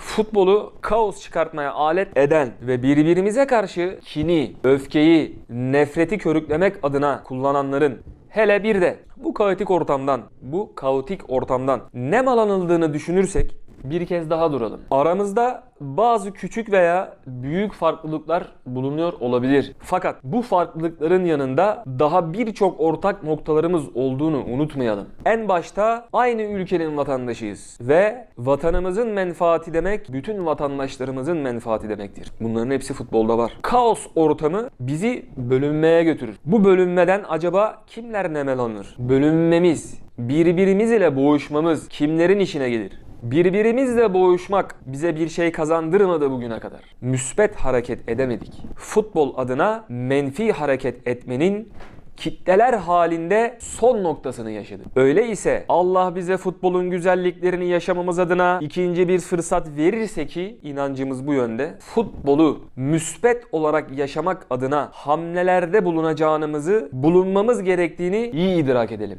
Futbolu kaos çıkartmaya alet eden ve birbirimize karşı kini, öfkeyi, nefreti körüklemek adına kullananların hele bir de bu kaotik ortamdan, bu kaotik ortamdan ne mal anıldığını düşünürsek bir kez daha duralım. Aramızda bazı küçük veya büyük farklılıklar bulunuyor olabilir. Fakat bu farklılıkların yanında daha birçok ortak noktalarımız olduğunu unutmayalım. En başta aynı ülkenin vatandaşıyız ve vatanımızın menfaati demek bütün vatandaşlarımızın menfaati demektir. Bunların hepsi futbolda var. Kaos ortamı bizi bölünmeye götürür. Bu bölünmeden acaba kimler nemelanır? Bölünmemiz, birbirimiz ile boğuşmamız kimlerin işine gelir? Birbirimizle boğuşmak bize bir şey kazandırmadı bugüne kadar. Müspet hareket edemedik. Futbol adına menfi hareket etmenin kitleler halinde son noktasını yaşadı. Öyleyse Allah bize futbolun güzelliklerini yaşamamız adına ikinci bir fırsat verirse ki inancımız bu yönde. Futbolu müspet olarak yaşamak adına hamlelerde bulunacağımızı, bulunmamız gerektiğini iyi idrak edelim.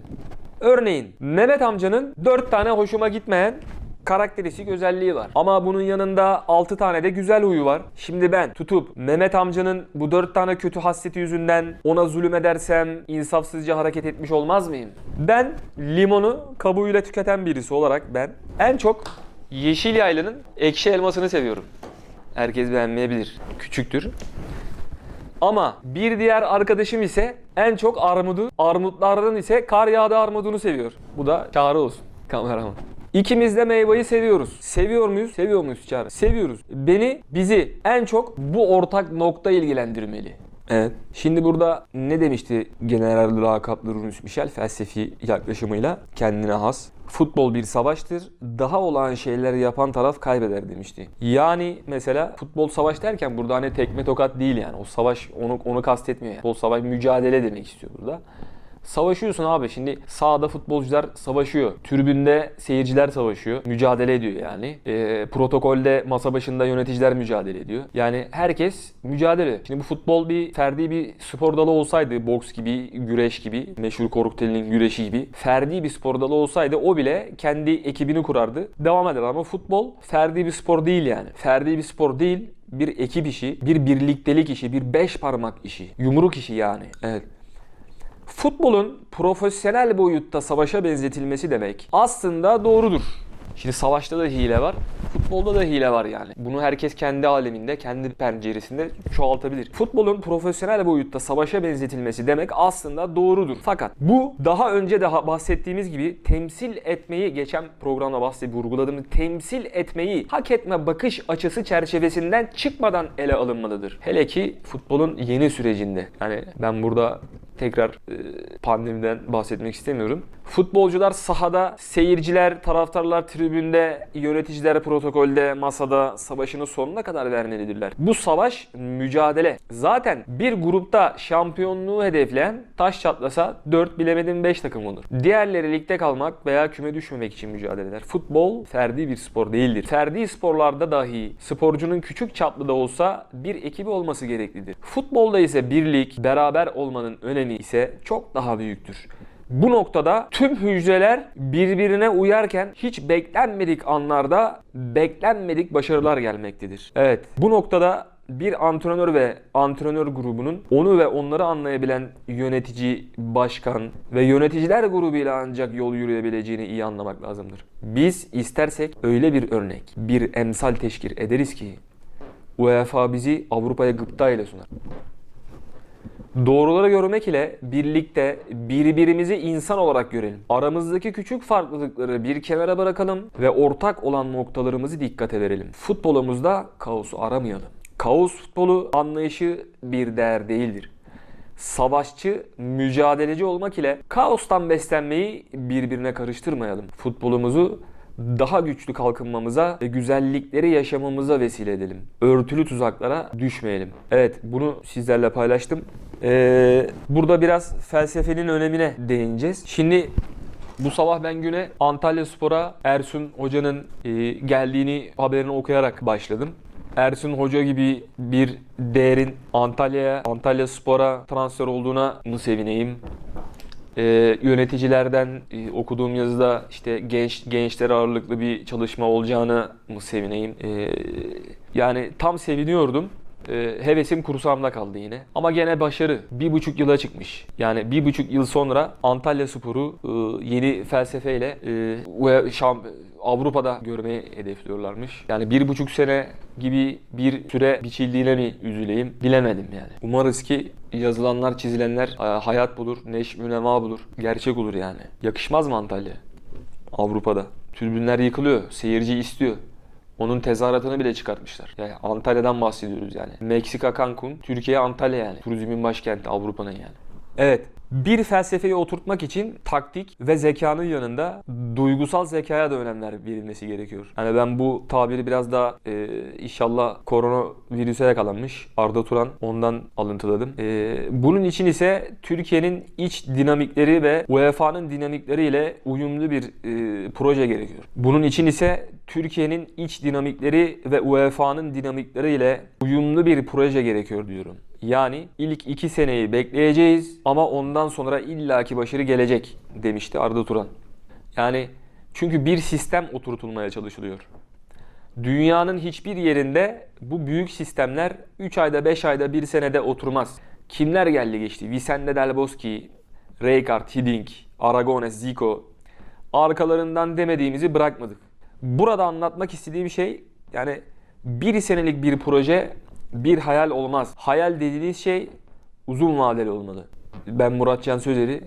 Örneğin Mehmet amcanın 4 tane hoşuma gitmeyen karakteristik özelliği var. Ama bunun yanında 6 tane de güzel huyu var. Şimdi ben tutup Mehmet amcanın bu 4 tane kötü hasreti yüzünden ona zulüm edersem insafsızca hareket etmiş olmaz mıyım? Ben limonu kabuğuyla tüketen birisi olarak ben en çok yeşil yaylının ekşi elmasını seviyorum. Herkes beğenmeyebilir. Küçüktür. Ama bir diğer arkadaşım ise en çok armudu, armutlardan ise kar yağdı armudunu seviyor. Bu da çağrı olsun kameraman. İkimiz de meyveyi seviyoruz. Seviyor muyuz? Seviyor muyuz Çağrı? Seviyoruz. Beni, bizi en çok bu ortak nokta ilgilendirmeli. Evet. Şimdi burada ne demişti General lakaplı Runus Michel felsefi yaklaşımıyla kendine has. Futbol bir savaştır. Daha olağan şeyleri yapan taraf kaybeder demişti. Yani mesela futbol savaş derken burada hani tekme tokat değil yani. O savaş onu onu kastetmiyor yani. Futbol savaş mücadele demek istiyor burada. Savaşıyorsun abi. Şimdi sahada futbolcular savaşıyor. Tribünde seyirciler savaşıyor. Mücadele ediyor yani. Ee, protokolde masa başında yöneticiler mücadele ediyor. Yani herkes mücadele. Şimdi bu futbol bir ferdi bir spor dalı olsaydı boks gibi, güreş gibi, meşhur Korkuteli'nin güreşi gibi ferdi bir spor dalı olsaydı o bile kendi ekibini kurardı. Devam eder ama futbol ferdi bir spor değil yani. Ferdi bir spor değil, bir ekip işi, bir birliktelik işi, bir beş parmak işi, yumruk işi yani. Evet. Futbolun profesyonel boyutta savaşa benzetilmesi demek aslında doğrudur. Şimdi savaşta da hile var, futbolda da hile var yani. Bunu herkes kendi aleminde, kendi penceresinde çoğaltabilir. Futbolun profesyonel boyutta savaşa benzetilmesi demek aslında doğrudur. Fakat bu daha önce de bahsettiğimiz gibi temsil etmeyi geçen programda bahsedip vurguladığımız temsil etmeyi hak etme bakış açısı çerçevesinden çıkmadan ele alınmalıdır. Hele ki futbolun yeni sürecinde. Yani ben burada tekrar e, pandemiden bahsetmek istemiyorum. Futbolcular sahada, seyirciler, taraftarlar tribünde, yöneticiler protokolde, masada savaşını sonuna kadar vermelidirler. Bu savaş mücadele. Zaten bir grupta şampiyonluğu hedefleyen taş çatlasa 4 bilemedim 5 takım olur. Diğerleri ligde kalmak veya küme düşmemek için mücadele eder. Futbol ferdi bir spor değildir. Ferdi sporlarda dahi sporcunun küçük çaplı da olsa bir ekibi olması gereklidir. Futbolda ise birlik, beraber olmanın önemi ise çok daha büyüktür. Bu noktada tüm hücreler birbirine uyarken hiç beklenmedik anlarda beklenmedik başarılar gelmektedir. Evet bu noktada bir antrenör ve antrenör grubunun onu ve onları anlayabilen yönetici, başkan ve yöneticiler grubuyla ancak yol yürüyebileceğini iyi anlamak lazımdır. Biz istersek öyle bir örnek, bir emsal teşkil ederiz ki UEFA bizi Avrupa'ya gıpta ile sunar. Doğruları görmek ile birlikte birbirimizi insan olarak görelim. Aramızdaki küçük farklılıkları bir kenara bırakalım ve ortak olan noktalarımızı dikkate verelim. Futbolumuzda kaosu aramayalım. Kaos futbolu anlayışı bir değer değildir. Savaşçı, mücadeleci olmak ile kaostan beslenmeyi birbirine karıştırmayalım. Futbolumuzu daha güçlü kalkınmamıza ve güzellikleri yaşamamıza vesile edelim. Örtülü tuzaklara düşmeyelim. Evet bunu sizlerle paylaştım. Ee, burada biraz felsefenin önemine değineceğiz. Şimdi bu sabah ben güne Antalya Spor'a Ersun Hoca'nın e, geldiğini haberini okuyarak başladım. Ersun Hoca gibi bir değerin Antalya'ya, Antalya Spor'a transfer olduğuna mı sevineyim? Ee, yöneticilerden e, okuduğum yazıda işte genç gençler ağırlıklı bir çalışma olacağını mı sevineyim? Ee, yani tam seviniyordum. Ee, hevesim kursağımda kaldı yine. Ama gene başarı. Bir buçuk yıla çıkmış. Yani bir buçuk yıl sonra Antalya Spor'u e, yeni felsefeyle e, şamp- Avrupa'da görmeyi hedefliyorlarmış. Yani bir buçuk sene gibi bir süre biçildiğine mi üzüleyim bilemedim yani. Umarız ki yazılanlar çizilenler e, hayat bulur, neş münema bulur, gerçek olur yani. Yakışmaz mı Antalya? Avrupa'da. Tribünler yıkılıyor, seyirci istiyor. Onun tezahüratını bile çıkartmışlar. Yani Antalya'dan bahsediyoruz yani. Meksika Cancun, Türkiye Antalya yani. Turizmin başkenti Avrupa'nın yani. Evet. Bir felsefeyi oturtmak için taktik ve zekanın yanında duygusal zekaya da önemler verilmesi gerekiyor. Yani ben bu tabiri biraz daha e, inşallah koronavirüse yakalanmış Arda Turan ondan alıntıladım. E, bunun için ise Türkiye'nin iç dinamikleri ve UEFA'nın dinamikleriyle uyumlu bir e, proje gerekiyor. Bunun için ise Türkiye'nin iç dinamikleri ve UEFA'nın dinamikleriyle uyumlu bir proje gerekiyor diyorum. Yani ilk iki seneyi bekleyeceğiz ama ondan sonra illaki başarı gelecek demişti Arda Turan. Yani çünkü bir sistem oturtulmaya çalışılıyor. Dünyanın hiçbir yerinde bu büyük sistemler 3 ayda 5 ayda 1 senede oturmaz. Kimler geldi geçti? Vicente Del Bosque, Rijkaard, Hiddink, Aragones, Zico. Arkalarından demediğimizi bırakmadık. Burada anlatmak istediğim şey yani bir senelik bir proje bir hayal olmaz. Hayal dediğiniz şey uzun vadeli olmalı. Ben Murat Can Sözer'i